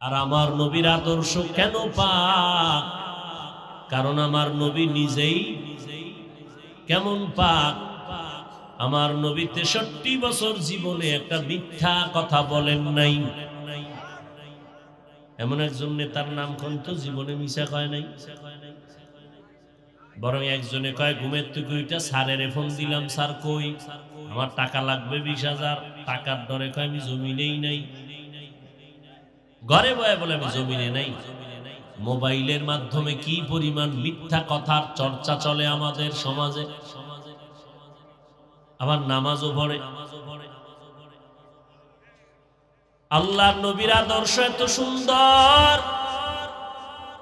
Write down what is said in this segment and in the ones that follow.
আর আমার নবীর আদর্শ কেন পাক কারণ আমার নবী নিজেই কেমন পাক আমার নবী তেষট্টি বছর জীবনে একটা মিথ্যা কথা বলেন নাই। এমন একজন নেতার নাম কোন তো জীবনে মিশা কয় নাই। বরং একজনে কয়, ঘুমের থেকে ওইটা স্যারের ফোন দিলাম, স্যার কই? আমার টাকা লাগবে বিশ হাজার। টাকার দরে কয়, আমি জমিনেই নাই। ঘরে বয়ে বলে, আমি জমিনে নাই। মোবাইলের মাধ্যমে কি পরিমাণ মিথ্যা কথার চর্চা চলে আমাদের সমাজে? আবার নামাজও পড়ে। আল্লাহর নবীর আদর্শ এত সুন্দর।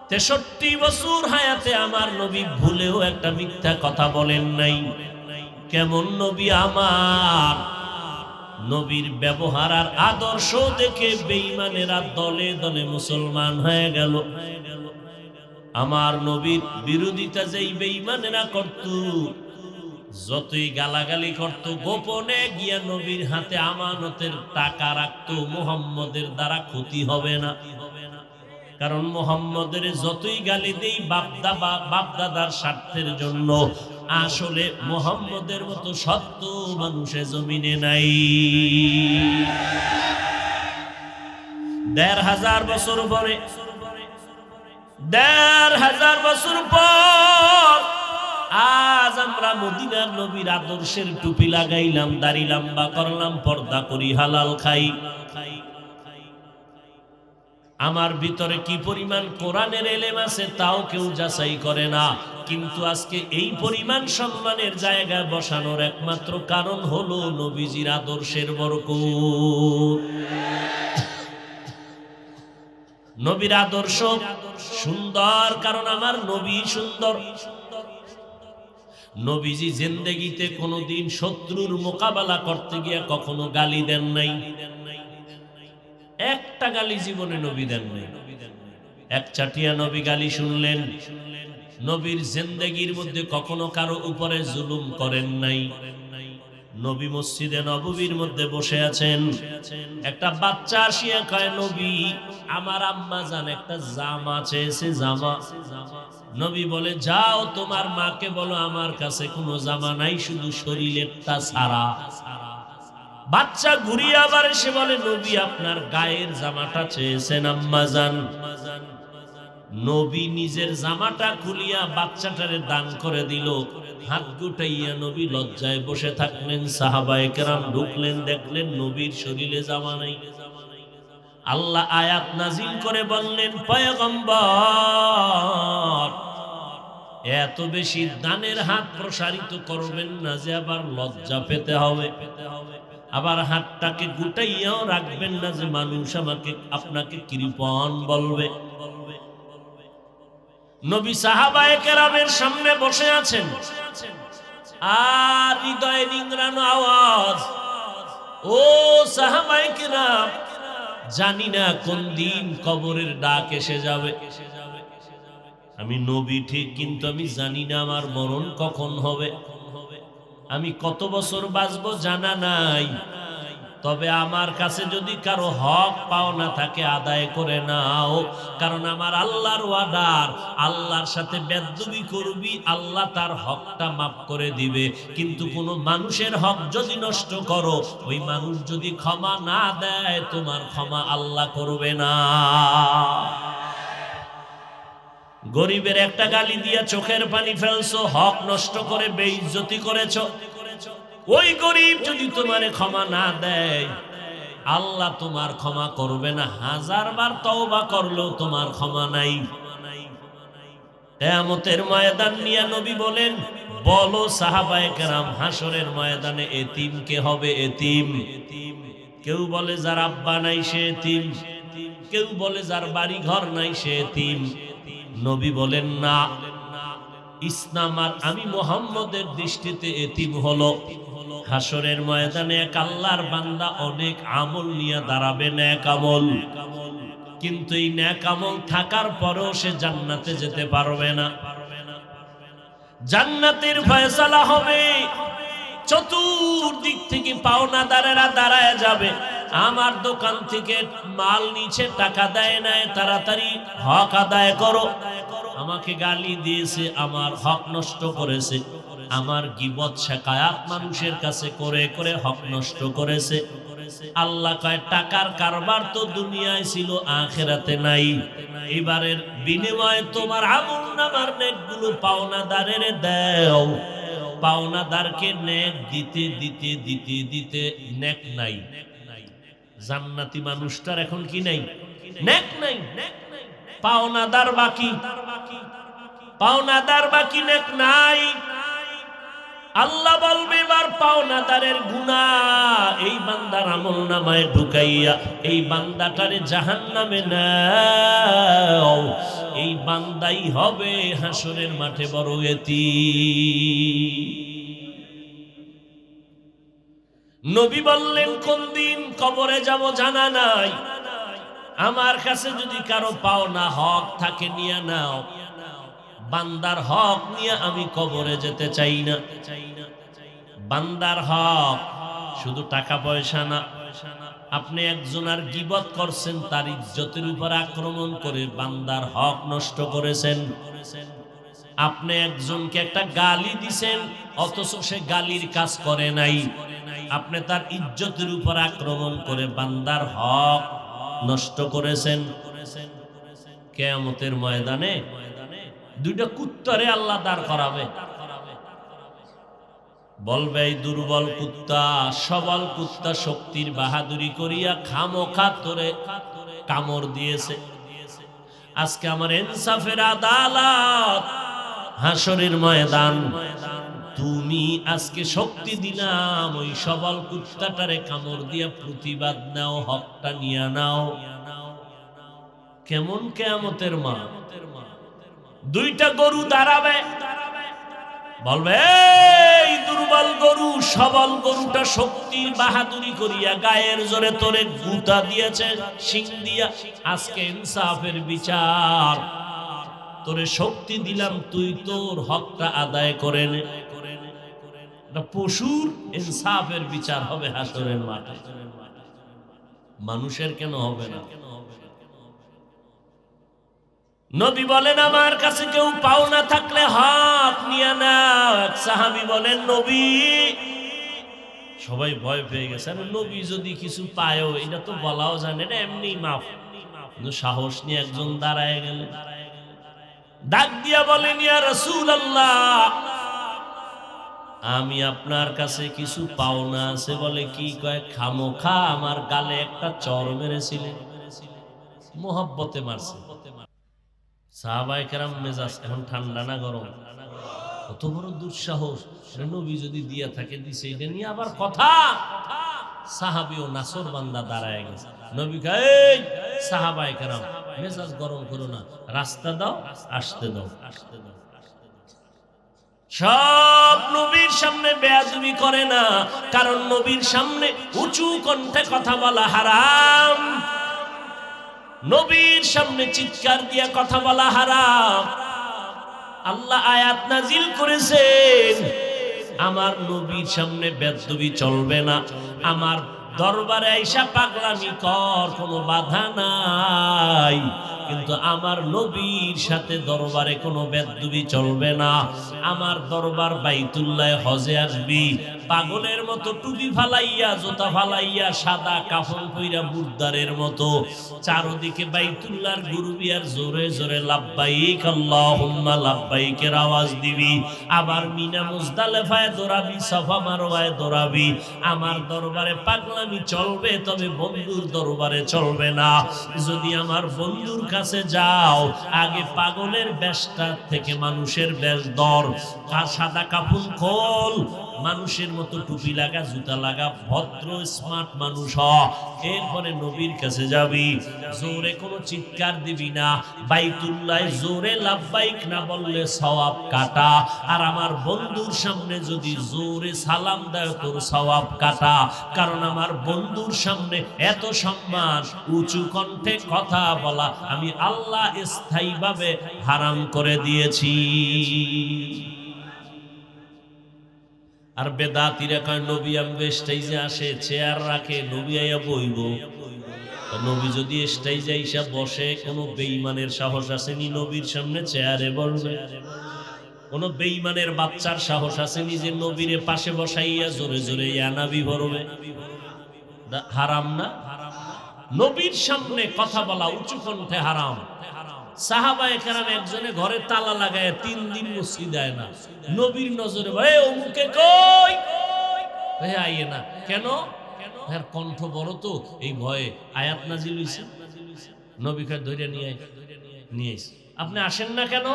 তেষট্টি বছর হায়াতে আমার নবী ভুলেও একটা মিথ্যা কথা বলেন নাই। কেমন নবী আমার? নবীর ব্যবহার আর আদর্শ দেখে বেঈমানেরা দলে দলে মুসলমান হয়ে গেল। আমার নবীর বিরোধিতা যেই বেঈমানেরা করত, যতই গালাগালি করত, গোপনে গিয়া নবীর হাতে আমানতের টাকা রাখতো, মোহাম্মদের দ্বারা ক্ষতি হবে না। কারণ মোহাম্মদের যতই গালি দেই বাপদা বা বাপদাদার স্বার্থের জন্য, আসলে মোহাম্মদের মতো সত্য মানুষে জমিনে নাই। দেড় হাজার বছর পরে, দেড় হাজার বছর পর, আজ আমরা মদিনার নবীর আদর্শের টুপি লাগাইলাম, দাড়ি লাম্বা করলাম, পর্দা করি, হালাল খাই। খাই আমার ভিতরে কি পরিমাণ কোরআনের এলেম আছে তাও কেউ যাচাই করে না। কিন্তু আজকে এই পরিমাণ সম্মানের জায়গায় বসানোর একমাত্র কারণ হলো নবীজির আদর্শের বরকত। নবীর আদর্শ সুন্দর, কারণ আমার নবী সুন্দর। নবীজি জিন্দেগিতে কোনোদিন শত্রুর মোকাবেলা করতে গিয়ে কখনো গালি দেন নাই। একটা গালি জীবনে নবী দেন এক চাটিয়া নবী গালি শুনলেন। নবীর জিন্দেগির মধ্যে কখনো কারও উপরে জুলুম করেন নাই। নবী মসজিদে নববীর মধ্যে বসে আছেন। একটা বাচ্চা আসিয়া কয়, নবী, আমার আম্মা জান একটা জামা চেয়েছে জামা। নবী বলে, যাও তোমার মাকে বলো, আমার কাছে কোনো জামা নাই, শুধু শরীরেরটা ছাড়া বাচ্চা ঘুরিয়ে আবার এসে বলে, নবী, আপনার গায়ের জামাটা চেয়েছেন আম্মা জান। নবী নিজের জামাটা খুলিয়া বাচ্চাটারে দান করে দিল। হাত গুটাইয়া নবী লজ্জায় বসে থাকলেন সাহাবায়ে ঢুকলেন, দেখলেন নবীর শরীরে জামা নাই। আল্লাহ আয়াত নাজিল করে বললেন, পয়গম্বর, এত বেশি দানের হাত প্রসারিত করবেন না যে আবার লজ্জা পেতে হবে। আবার হাতটাকে গুটাইয়াও রাখবেন না যে মানুষ আমাকে, আপনাকে কৃপণ বলবে। নবী সাহাবায়ে কেরামের সামনে বসে আছেন। আর হৃদয়ে নিংরানো আওয়াজ, ও সাহাবায়ে কেরাম, জানি না কোন দিন কবরের ডাক এসে যাবে। আমি নবী ঠিক, কিন্তু আমি জানি না আমার মরণ কখন হবে। আমি কত বছর বাঁচবো জানা নাই। তবে আমার কাছে যদি কারও হক পাওনা থাকে, আদায় করে নাও। কারণ আমার আল্লাহর ওয়াদার, আল্লাহর সাথে বেদ্যবি করবি, আল্লাহ তার হকটা মাফ করে দিবে। কিন্তু কোনো মানুষের হক যদি নষ্ট করো, ওই মানুষ যদি ক্ষমা না দেয়, তোমার ক্ষমা আল্লাহ করবে না। গরিবের একটা গালি দিয়া চোখের পানি ফেলছো, হক নষ্ট করে বেইজ্জতি করেছ। ওই গরিব যদি তোমার ক্ষমা না দেয়, আল্লাহ তোমার ক্ষমা করবে না। হাজার বার তওবা করলেও তোমার ক্ষমা নাই। কেয়ামতের ময়দান নিয়ে নবী বলেন, বলো সাহাবায়ে কেরাম হাসরের ময়দানে এতিম কে হবে এতিম? কেউ বলে যার আব্বা নাই সে এতিম। কেউ বলে যার বাড়ি ঘর নাই সে এতিম। নবী বলেন, না, ইসলাম আর আমি মোহাম্মদের দৃষ্টিতে এতিম হলো। হাসরের ময়দানে এক আল্লাহর বান্দা অনেক আমল নিয়ে দাঁড়াবে ন্যাক আমল কিন্তু এই ন্যাক আমল থাকার পরেও সে জান্নাতে যেতে পারবে না। জান্নাতের ফয়সালা হবে। চতুর্দিক থেকে পাওনাদারেরা দাঁড়ায় যাবে। আমার দোকান থেকে মাল নিচে টাকা দেয় নাই, তাড়াতাড়ি হক আদায় করো। আমাকে গালি দিয়েছে, আমার হক নষ্ট করেছে। আমার গিবত শেখায়াত মানুষের কাছে করে করে হক নষ্ট করেছে। আল্লাহ কয়, টাকার কারবার তো দুনিয়ায় ছিল, আখেরাতে নাই। এবারের বিনিময়ে তোমার আমল নামার নেকগুলো পাওনাদারের দেও। পাওনাদারকে নেক দিতে দিতে দিতে দিতে নেক নাই। জান্নাতি মানুষটার এখন কি নাই? নাই? পাওনাদার বাকি। পাওনাদার বাকি নেক নাই। আল্লাহ বলবে, এবার পাওনাদারের গুণা এই বান্দার আমল নামায় ঢুকাইয়া এই বান্দাটারে জাহান নামে নাও। এই বান্দাই হবে হাসরের মাঠে বড় এতি নবী বললেন, কোন দিন কবরে যাব জানা নাই। আমার কাছে যদি কারও পাও না হক থাকে, নিয়ে নাও। বান্দার হক নিয়ে আমি কবরে যেতে চাই না। বান্দার হক শুধু টাকা পয়সা না। আপনি একজনার গিবত করছেন, তার ইজ্জতের উপর আক্রমণ করে বান্দার হক নষ্ট করেছেন। আপনি একজনকে একটা গালি দিছেন, অথচ সে গালির কাজ করে নাই। আপনি তার ইজ্জতের উপর আক্রমণ করে বান্দার হক নষ্ট করেছেন। কেয়ামতের ময়দানে দুইটা কুত্তরে আল্লাহ দাঁড় করাবে। বলবে, এই দুর্বল কুত্তা, সবল কুত্তা শক্তির বাহাদুরি করিয়া খামোখা তোরে কামড় দিয়েছে। আজকে আমার ইনসাফের আদালত হাসরের ময়দান। তুমি আজকে শক্তি দিলাম, ওই সবল কুত্তাটারে কামড় দিয়া প্রতিবাদ নাও, হকটা নিয়ে নাও। কেমন কেয়ামতের মা? দুইটা গরু দাঁড়াবে। বলবে, এই দুর্বল গরু, সবল গরুটা শক্তি বাহাদুরি করিয়া গায়ের জোরে তোরে গুতা দিয়েছে সিং দিয়া। আজকে ইনসাফের বিচার। তোরে শক্তি দিলাম, তুই তোর হকটা আদায় করে নে পশুর ইনসাফের বিচার হবে হাসরের মাঠে। মানুষের কেন হবে না? নবী বলেন, আমার কাছে কেউ পাও না থাকলে হক নিয়ে নাও এক সাহাবি বলেন, নবী, সবাই ভয় পেয়ে গেছে। আরে নবী যদি কিছু পায়ও, এটা তো বলাও জানে না, এমনি মাফ। সাহস নিয়ে একজন দাঁড়ায় গেলে ডাক দিয়া বলেন, ইয়া রসুল আল্লাহ আমি আপনার কাছে কিছু পাওনা আছে বলে কি কয়? খামোখা আমার গালে একটা চর মেরেছিলেন মোহব্বতে মারছে। সাহাবাই কেরাম মেজাজ এখন ঠান্ডা না গরম? কত বড় দুঃসাহস। নবী যদি দিয়া থাকে, দিছে, এটা নিয়ে আবার কথা। সাহাবি ও নাসর বান্দা দাঁড়ায় গেছে। নবী এই সাহাবাই কেরাম মেজাজ গরম করো না। রাস্তা দাও, আসতে দাও। আসতে দাও সব নবীর সামনে বেয়াদবি করে না, কারণ নবীর সামনে উঁচু কণ্ঠে কথা বলা হারাম। নবীর সামনে চিৎকার দিয়া কথা বলা হারাম। আল্লাহ আয়াত নাজিল করেছেন। আমার নবীর সামনে বেদবি চলবে না। আমার দরবারে আইসা পাগলামি কর কোনো বাধা নাই। কিন্তু আমার নবীর সাথে দরবারে কোনো বেদবি চলবে না। আমার দরবার বাইতুল্লাহ হজে আসবি। পাগলের মতো টুপি ফালাইয়া, জোতা ফালাইয়া, সাদা কাফন কইরা বুরদারের মতো। চারদিকে বাইতুল্লাহর গুরুবিয়ার জোরে জোরে লাব্বাইক আল্লাহুম্মা, লাব্বাইকের আওয়াজ দিবি। আবার মিনা মুজদালেফায় দৌড়াবি, সাফা মারোয়ায় দৌড়াবি। আমার দরবারে পাগলামি চলবে, তবে বন্ধুর দরবারে চলবে না। যদি আমার বন্ধুর কাছে যাও আগে পাগলের বেশটা থেকে মানুষের বেশ দর। সাদা কাপুন খোল মানুষের মতো টুপি লাগা, জুতা লাগা, ভদ্র স্মার্ট মানুষ হ। এরপরে নবীর কাছে যাবি, জোরে কোনো চিৎকার দিবি না। বাইতুল্লাহ জোরে লাভবাইক না বললে সওয়াব কাটা। আর আমার বন্ধুর সামনে যদি জোরে সালাম দেয় তোর সওয়াব কাটা। কারণ আমার বন্ধুর সামনে এত সম্মান, উঁচু কণ্ঠে কথা বলা আমি আল্লাহ স্থায়ীভাবে হারাম করে দিয়েছি। আর বেদাতিরা কয়, নবী আমগো স্টেজে আসে চেয়ার রাখে, নবী আইয়া বইব। নবী যদি স্টেজে আইসা বসে, কোনো বেইমানের সাহস আসেনি নবীর সামনে চেয়ারে বসবে। কোন বেঈমানের বাচ্চার সাহস আসেনি যে নবীরে পাশে বসাইয়া জোরে জোরে ইয়ানাবি ভরবে। হারাম না? নবীর সামনে কথা বলা উঁচু কণ্ঠে হারাম। সাহাবা একরাম একজনে ঘরে তালা লাগায়, তিন দিন মসজিদ না। নবীর নজরে ভাই অমুকে কই? আইয়ে না। কেন? হ্যাঁ কণ্ঠ বড় তো, এই ভয়ে আয়াত। আপনি আসেন না কেন?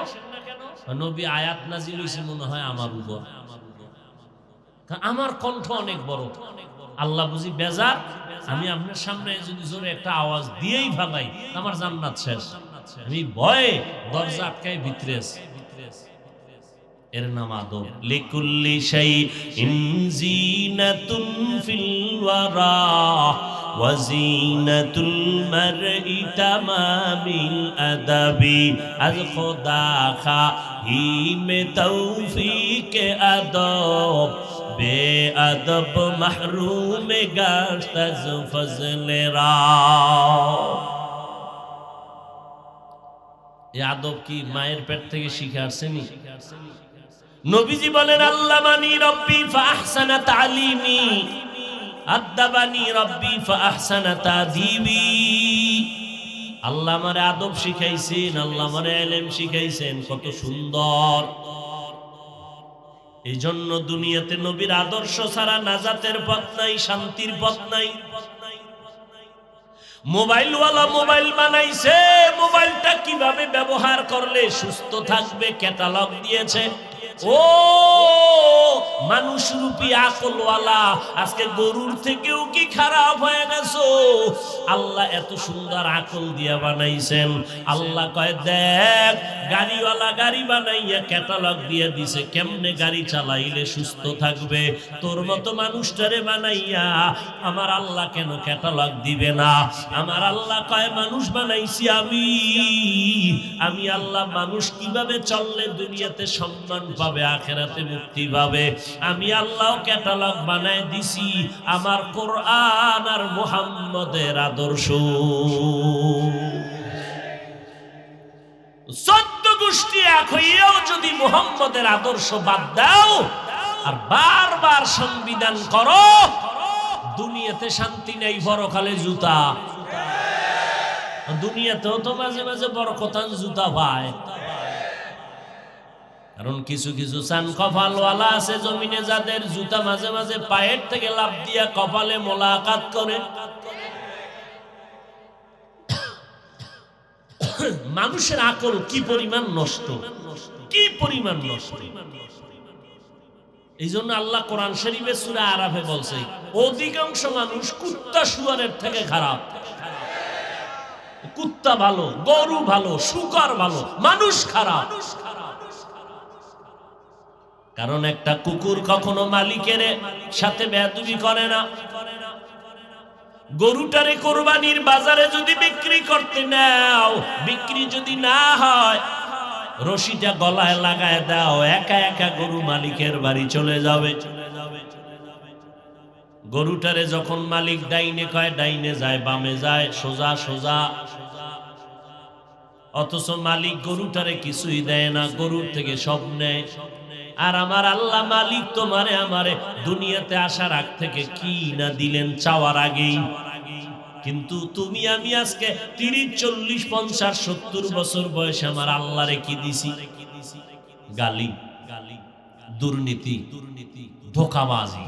নবী আয়াত নাজিল মনে হয় আমার উপর। আমার কণ্ঠ অনেক বড়। আল্লাহ বুঝি বেজার, আমি আপনার সামনে যদি জোরে একটা আওয়াজ দিয়েই ভালাই আমার জান্নাত শেষ। আমি ভয়ে দরজা আটকায় ভিতরে আছি। এর নাম আদব। লিকুল্লি শাই ইনজিনাতুন ফিল ওয়ারা ওয়াজিনাতুল মারই তামামিল আদাবি। আজ খোদা খা হি মে তৌফিক আদব। বে আদব মাহরুম গাশত আজ ফজল রা। আদব কি মায়ের পেট থেকে শিখে আসছেনি নবীজি বলেন আল্লাহ মানি রব্বি ফাহসানা তালিমি, আদাবানি রব্বি ফাহসানা তাদিবি। আল্লাহ আমারে আদব শিখাইছেন, আল্লাহ আমারে এলেম শিখাইছেন, কত সুন্দর। এই জন্য দুনিয়াতে নবীর আদর্শ ছাড়া নাজাতের পথ নাই, শান্তির পথ নাই। মোবাইলওয়ালা মোবাইল বানাইছে মোবাইলটা কীভাবে ব্যবহার করলে সুস্থ থাকবে ক্যাটালগ দিয়েছে। ও মানুষ রূপী আকলওয়ালা, আজকে গরুর থেকেও কি খারাপ হয়ে গেছো? আল্লাহ এত সুন্দর আকল দিয়া বানাইছেন। আল্লাহ কয়, দেখ, গাড়িওয়ালা গাড়ি বানাইয়া ক্যাটালগ দিয়ে দিছে। কেমনে গাড়ি চালাইলে সুস্থ থাকবে? তোর মতো মানুষটারে বানাইয়া আমার আল্লাহ কেন ক্যাটালগ দিবে না? আমার আল্লাহ কয়, মানুষ বানাইছি আমি। আমি আল্লাহ মানুষ কীভাবে চললে দুনিয়াতে সম্মান পাবে, আখেরাতে মুক্তি পাবে। আমি আল্লাহ ক্যাটালগ বানায় দিছি, আমার কোরআন আর মুহাম্মদের আদর্শ। চোদ্দ গোষ্ঠী এক হইয়াও যদি মুহাম্মদের আদর্শ বাদ দাও, আর বারবার সংবিধান করো, দুনিয়াতে শান্তি নেই বড়কালে জুতা। দুনিয়াতেও তো মাঝে মাঝে বড় কথান জুতা পায়। কারণ কিছু কিছু চান কপালওয়ালা আছে জমিনে, যাদের জুতা মাঝে মাঝে পায়ের থেকে লাভ দিয়া কপালে মোলাকাত করে। মানুষের আকল কি পরিমাণ নষ্ট? কি পরিমাণ নষ্ট? এই জন্য আল্লাহ কোরআন শরীফে সুরা আরাফে বলছে, অধিকাংশ মানুষ কুত্তা শুয়ারের থেকে খারাপ। কুত্তা ভালো, গরু ভালো, শুকর ভালো, মানুষ খারাপ। কারণ একটা কুকুর কখনো মালিকের সাথে বেয়াদবি করে না। গরুটারে কোরবানির বাজারে যদি বিক্রি করতে নাও, বিক্রি যদি না হয়, রশিটা গলায় লাগায় দাও, একা একা গরু মালিকের বাড়ি চলে যাবে। গরুটারে যখন মালিক ডাইনে কয়, ডাইনে যায়, বামে যায়, সোজা সোজা। অথচ মালিক গরুটারে কিছুই দেয় না, গরুর থেকে সব নেয়। আর আমার আল্লাহ মালিক তোমারে আমারে দুনিয়াতে আসার আগ থেকে কি না দিলেন চাওয়ার আগেই। কিন্তু তুমি আমি আজকে তিরিশ, চল্লিশ, পঞ্চাশ, সত্তর বছর বয়সে আমার আল্লাহরে কি দিছি? গালি গালি দুর্নীতি দুর্নীতি ধোকাবাজি।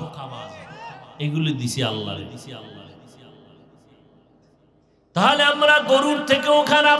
এগুলি দিছি আল্লাহরে। দিছি আল্লাহ তাহলে আমরা গরুর থেকেও খারাপ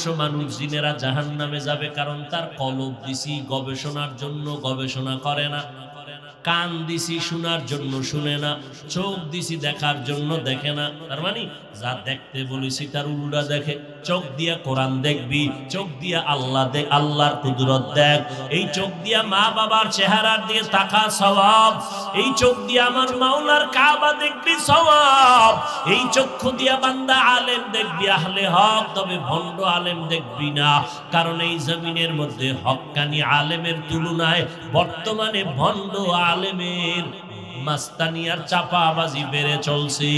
অধিকাংশ মানুষ জিনেরা জাহান নামে যাবে কারণ তার কলব দিছি গবেষণার জন্য গবেষণা করে না। কান দিছি শোনার জন্য শুনে না, চোখ দিছি দেখার জন্য দেখে না। তার মানে যা দেখতে বলেছি তার উল্টা দেখে। চোখ দিয়া কোরআন দেখবি, চোখ দিয়া আল্লাহ দেখ আল্লাহর কুদরত দেখ। এই চোখ দিয়া মা বাবার চেহারার দিয়ে তাকা, সওয়াব। এই চোখ দিয়া আমার মাওলার কাবা দেখবি, সওয়াব। এই চক্ষু দিয়া বান্দা আলেম দেখবি, আহলে হক। তবে ভণ্ড আলেম দেখবি না, কারণ এই জমিনের মধ্যে হক্কানি আলেমের তুলনায় বর্তমানে ভণ্ড আলেমের মাস্তানিয়ার চাপাবাজি বেড়ে চলছে।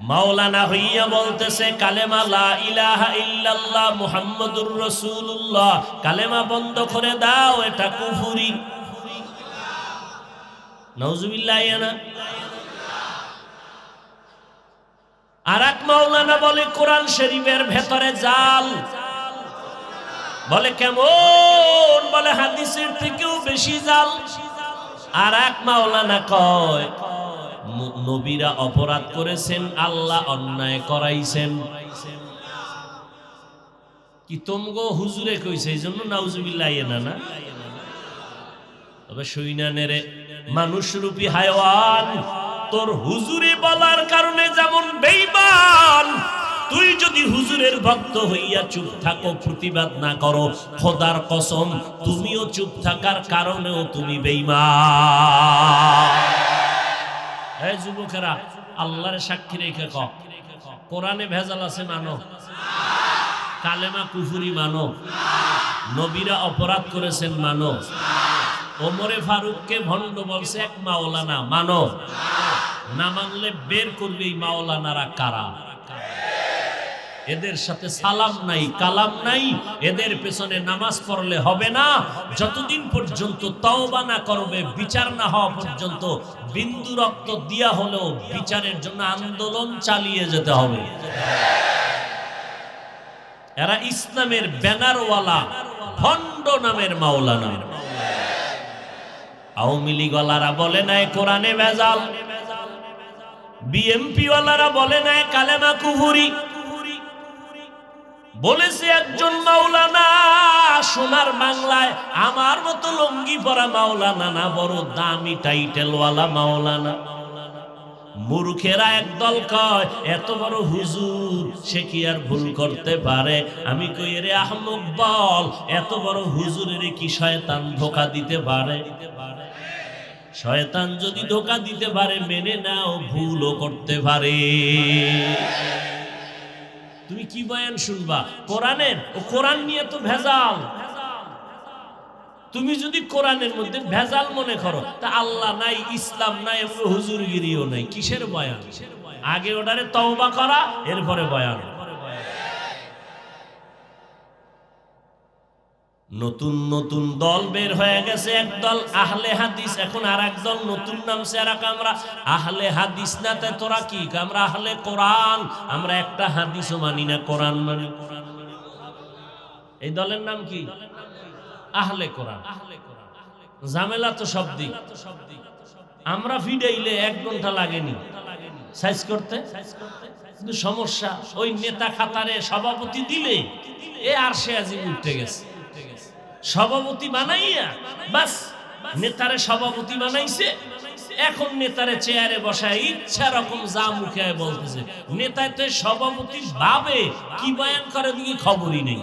মাওলানা হইয়া বলতেছে, কালেমা লা ইলাহা ইল্লাল্লাহ মুহাম্মাদুর রাসূলুল্লাহ। কালেমা বন্ধ করে দাও, এটা কুফুরি। নাউজুবিল্লাহ না? আর এক মাওলানা বলে, কোরআন শরীফের ভেতরে জাল। বলে, কেমন? বলে, হাদিসের থেকেও বেশি জাল। আর এক মাওলানা কয় নবীরা অপরাধ করেছেন, আল্লাহ অন্যায় করাইছেন। কি তোমগো হুজুরে কইছে, এই জন্য নাউজুবিল্লাহ না না? তবে সৈনানেরে মানুষ রূপী হায়ওয়ান, তোর হুজুরে বলার কারণে যেমন বেইমান তুই যদি হুজুরের ভক্ত হইয়া চুপ থাকো, প্রতিবাদ না করো, খোদার কসম, তুমিও চুপ থাকার কারণেও তুমি বেইমান এই যুবকেরা, আল্লাহর সাক্ষী রেখে ক কোরআনে ভেজাল আছে মানো? কালেমা কুফুরি মানো? নবীরা অপরাধ করেছেন মানো? ওমরে ফারুককে ভণ্ড বলছে এক মাওলানা, মানো? না মানলে বের করবে এই মাওলানারা কারা? এদের সাথে সালাম নাই, কালাম নাই। এদের পেছনে নামাজ পড়লে হবে না। যতদিন পর্যন্ত তওবা না করবে, বিচার না হওয়া পর্যন্ত বিন্দু রক্ত দিয়া হলেও বিচারের জন্য আন্দোলন চালিয়ে যেতে হবে। এরা ইসলামের ব্যানারওয়ালা, ভণ্ড নামের মাওলানা। আওয়ামী লীগওয়ালারা বলে নাই, কোরআনে ভেজাল। বিএমপি ওয়ালারা বলে নাই, কালেমা কুহুরি। বলেছে একজন মাওলানা, সোনার বাংলায় আমার মতো লঙ্গি পরা মাওলানা না, বড় দামি টাইটেলওয়ালা মাওলানা। মূর্খেরা একদল কয়, এত বড় হুজুর, সে কি আর ভুল করতে পারে? আমি কই রে আহমক বল, এত বড় হুজুরের কি শয়তান ধোকা দিতে পারে? শয়তান যদি ধোকা দিতে পারে, মেনে নাও, ভুলও করতে পারে। তুমি কি বয়ান শুনবা? কোরআনের? ও কোরআন নিয়ে তো ভেজাল। তুমি যদি কোরআনের মধ্যে ভেজাল মনে করো, তা আল্লাহ নাই, ইসলাম নাই হুজুরগিরিও নাই। কিসের বয়ান? আগে ওটারে তওবা করা, এরপরে বয়ান। নতুন নতুন দল বের হয়ে গেছে একদল আহলে হাদিস, এখন আর একদল নতুন নামছে আর এক আমরা আহলে হাদিস না তাই তোরা কি? আমরা আহলে কোরআন, আমরা একটা হাদিসও মানি না, কোরআন মানি এই দলের নাম কি? আহলে কোরআন। ঝামেলা তো সব দিক। আমরা ফিডাইলে এক ঘণ্টা লাগেনি। সাইজ করতে? কিন্তু সমস্যা, ওই নেতা খাতারে সভাপতি দিলে এ আর সে আজিম উঠতে গেছে। সভাপতি বানাইয়া, বাস, নেতারে সভাপতি বানাইছে। এখন নেতারে চেয়ারে বসায়, ইচ্ছা রকম যা মুখে বলতেছে। নেতায় তো সভাপতি ভাবে, কি বয়ান করে দিকে খবরই নেই।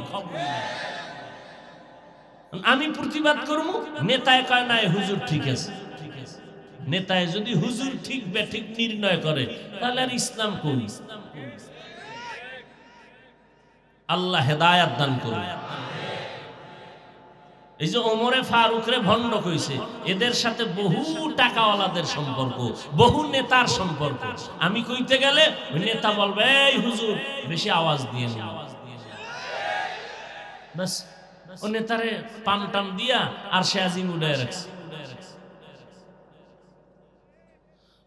আমি প্রতিবাদ করব, নেতায় কয়, নাই, হুজুর ঠিক আছে। নেতায় যদি হুজুর ঠিক বে, ঠিক নির্ণয় করে, তাহলে আর ইসলাম কোন আল্লাহ হেদায়াত দান করুন। এই যে ওমরে ফারুকরে ভণ্ড কইছে, এদের সাথে বহু টাকাওয়ালাদের সম্পর্ক, বহু নেতার সম্পর্ক। আমি কইতে গেলে নেতা বলবে, এই হুজুর, বেশি আওয়াজ দিয়ে না। বাস ও নেতারে পাম টাম দিয়া আর সে আজিম উড়ায় রাখছে।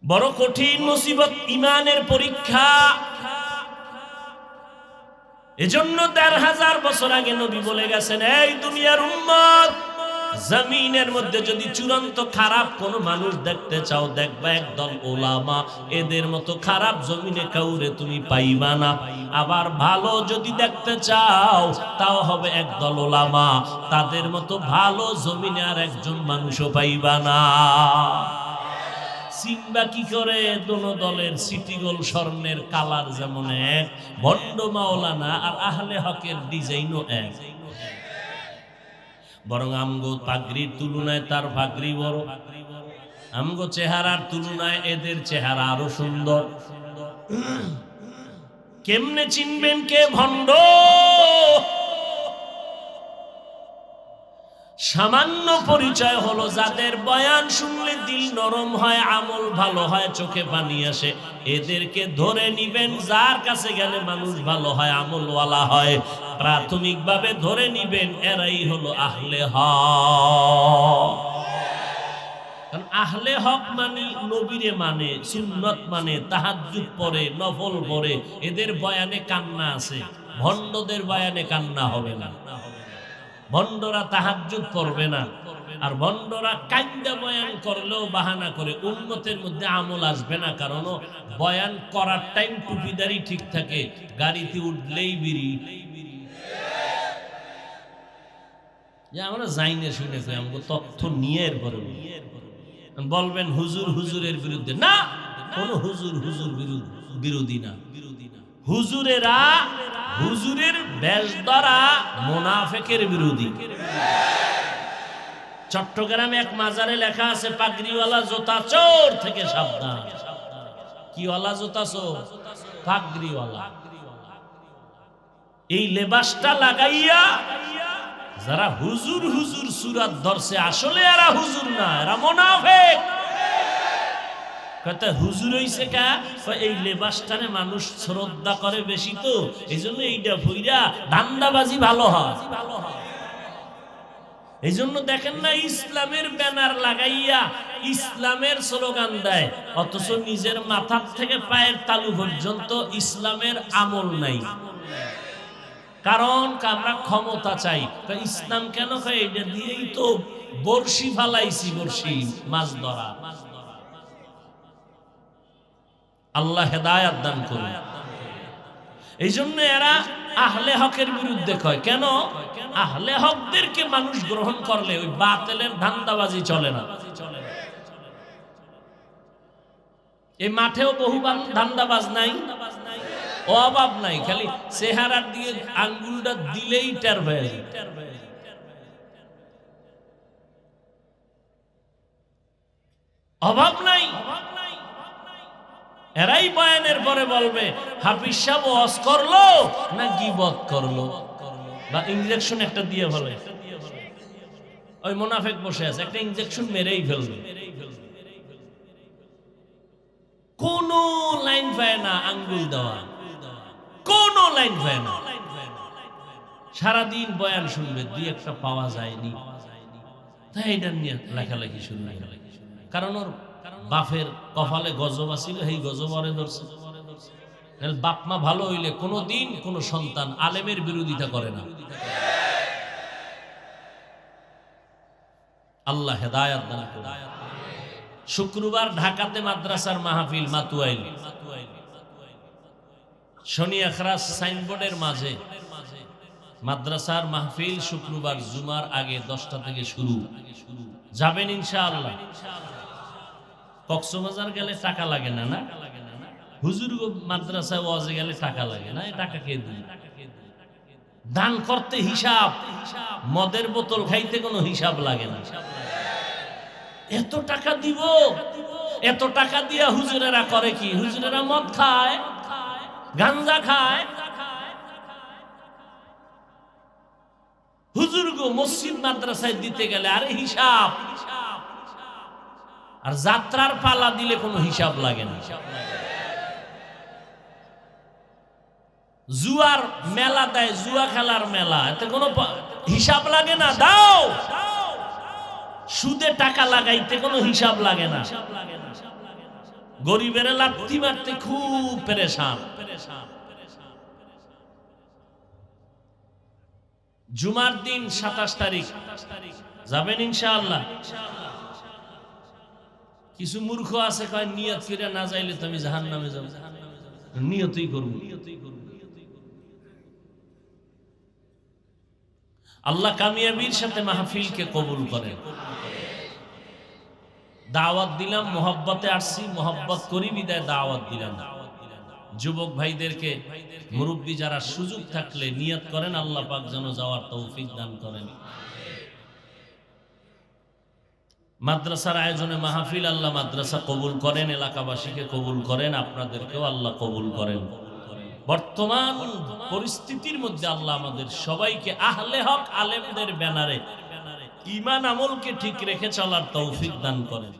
বড় কঠিন মুসিবত, ইমানের পরীক্ষা। এজন্য দেড় হাজার বছর আগে নবী বলে গেছেন, এই দুনিয়ার উম্মত, জমিনের মধ্যে যদি চূড়ান্ত খারাপ কোন মানুষ দেখতে চাও, দেখবা একদল ওলামা। এদের মতো খারাপ জমিনে কাউরে তুমি পাইবা না। আবার ভালো যদি দেখতে চাও, তাও হবে একদল ওলামা। তাদের মতো ভালো জমিনে আর একজন মানুষও পাইবা না। সিংবা কি করে? দোনো দলের সিটি গোল স্বর্ণের কালার যেমন এক, ভণ্ড মাওলানা আর আহলে হকের ডিজাইনও এক। বরং আমগো পাগড়ির তুলনায় তার পাগড়ি বড়। আমগো চেহারার তুলনায় এদের চেহারা আরও সুন্দর। কেমনে চিনবেন কে ভণ্ড? সামান্য পরিচয় হলো, যাদের বয়ান শুনলে দিল নরম হয়, আমল ভালো হয়, চোখে পানি আসে। এদেরকে ধরে নিবেন, যার কাছে গেলে মানুষ ভালো হয়, আমলওয়ালা হয়। প্রাথমিকভাবে ধরে নিবেন, এরাই হলো আহলে কারণ আহলে হক মানে নবীরে মানে সুন্নত মানে তাহাজ্জুদ পড়ে নফল পড়ে এদের বয়ানে কান্না আছে। ভণ্ডদের বয়ানে কান্না হবে না। ভণ্ডরা তাহাজ্জুদ পড়বে না। আর ভণ্ডরা কান্দা বয়ান করলেও বাহানা করে। উন্নতের মধ্যে আমল আসবে না, কারণ বয়ান করার টাইম টুপিদারি ঠিক থাকে। গাড়িতে উঠলেই বিড়ি। যে আমরা আমাকে তথ্য নিয়ে বলবেন হুজুর হুজুরের বিরুদ্ধে। না, কোন হুজুর হুজুর বিরোধী না। হুজুরেরা হুজুরের বেশ দ্বারা মোনাফেকের বিরোধী। চট্টগ্রামে এক মাজারে লেখা আছে, পাগড়িওয়ালা জোতা চোর থেকে সাবধান। কিওয়ালা জোতা চোর? পাগড়িওয়ালা। এই লেবাসটা লাগাইয়া যারা হুজুর হুজুর সুরাত ধরছে, আসলে এরা হুজুর না, এরা মোনাফেক। হয়। ইসলামের লাগাইয়া ইসলামের স্লোগান দেয়, অথচ নিজের মাথার থেকে পায়ের তালু পর্যন্ত ইসলামের আমল নাই। কারণ আমরা ক্ষমতা চাই। ইসলাম কেন কয় এটা দিয়েই তো বর্ষি ফালাইছি বর্ষি মাছ ধরা। আল্লাহ হেদায়াত দান করুন। এই জন্য এরা আহলে হকের বিরুদ্ধে কয়, কেন? আহলে হকদেরকে মানুষ গ্রহণ করলে ওই বাতেলের ধান্দাবাজি চলে না। এই মাঠেও বহু ধান্দাবাজ নাই, অভাব নাই, খালি চেহারার দিয়ে আঙ্গুলটা দিলেই টের হয়ে যায়। অভাব নাই এরাই বয়ানের পরে বলবে, হাফিজ সাহেব ওয়াজ করল না গিবত করল? বা ইঞ্জেকশন একটা দিয়ে বলে ওই মোনাফেক বসে আছে, একটা ইঞ্জেকশন মেরেই ফেলবে। কোন লাইন পায় না আঙ্গুল দেওয়া। কোন লাইন পায় না। সারাদিন বয়ান শুনবে, দুই একটা পাওয়া যায়নি। তাই এটা নিয়ে লেখালেখি হয়ে কারণ ওর বাপের কপালে গজব আছিল, সেই গজবরে ধরছে। নাহলে বাপ মা ভালো হইলে কোনোদিন কোনো সন্তান আলেমের বিরোধিতা করে না। আল্লাহ হেদায়াত দান শুক্রবার ঢাকাতে মাদ্রাসার মাহফিল মাতুয়াইল। শনি আখরাস সাইনবোর্ডের মাঝে মাদ্রাসার মাহফিল শুক্রবার জুমার আগে দশটা থেকে শুরু। যাবেন ইনশাআল্লাহ। কক্সবাজার গেলে টাকা লাগে না না? হুজুর মাদ্রাসায় ওয়াজে গেলে টাকা লাগে না টাকা কে দিবে? দান করতে হিসাব, মদের বোতল খাইতে কোনো হিসাব লাগে না। এত টাকা দিব, এত টাকা দিয়া হুজুরেরা করে কি? হুজুরেরা মদ খায়, গাঞ্জা খায়। হুজুর গো মসজিদ মাদ্রাসায় দিতে গেলে আরে হিসাব হিসাব আর যাত্রার পালা দিলে কোনো হিসাব লাগে না। জুয়ার মেলা দেয়, জুয়া খেলার মেলা, এতে কোনো হিসাব লাগে না, দাও! সুদে টাকা লাগাইতে কোনো হিসাব লাগে না। গরিবের লাথি মারতে খুব পেরেশান। জুমার দিন সাতাশ তারিখ, যাবেন ইনশাআল্লাহ। কিছু মূর্খ আছে কয়, নিয়ত করে না যাইলে তো আমি জাহান নামে যাব। নিয়তই করব। আল্লাহ কামিয়াবির সাথে মাহফিলকে কবুল করেন। দাওয়াত দিলাম, মোহব্বতে আসছি, মোহব্বত করি, বিদায় দাওয়াত দিলাম। যুবক ভাইদেরকে, মুরব্বী যারা সুযোগ থাকলে নিয়ত করেন, আল্লাহ পাক যেন যাওয়ার তৌফিক দান করেন। মাদ্রাসার আয়োজনে মাহফিল আল্লাহ মাদ্রাসা কবুল করেন, এলাকাবাসীকে কবুল করেন, আপনাদেরকেও আল্লাহ কবুল করেন। বর্তমান পরিস্থিতির মধ্যে আল্লাহ আমাদের সবাইকে আহলে হক আলেমদের ব্যানারে ইমান আমলকে ঠিক রেখে চলার তৌফিক দান করেন।